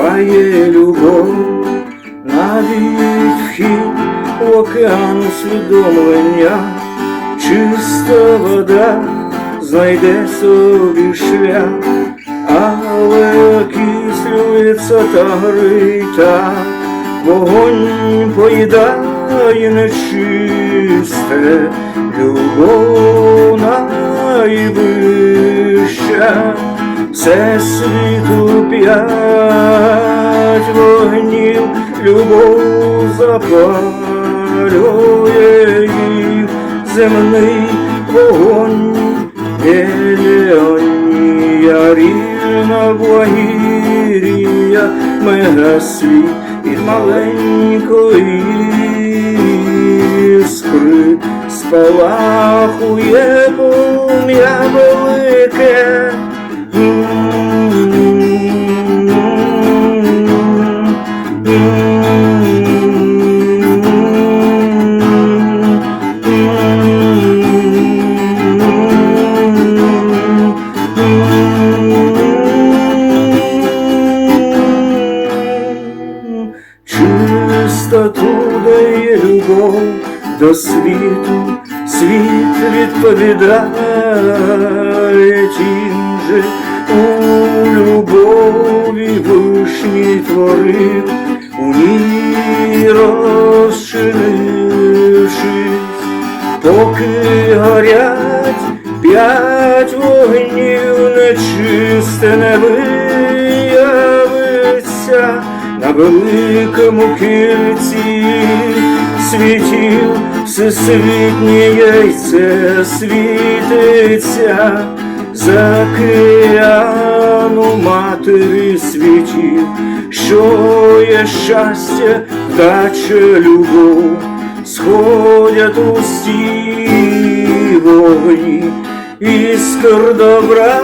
Буває любов, навіть вхід в океан усвідомлення, чиста вода знайде собі шлях, але окислюється та грита, вогонь поїдає нечисте, любов найвища. Все світу п'ять вогнів, любов запалює їх, земний вогонь, Елеонія, рівна благірія, мегасвіт від маленької іскри спалахує полум'я велике. Чистоту дає любов до світу, світ відповідає. Тим же у любові вишній творив, у ній розчинившись, поки горять п'ять вогнів, нечисте не виявиться на великому кільці світів всесвітнє яйце світиться за кияну матері світів, що є щастя, вдача, любов, сходять усі вогні, іскр добра.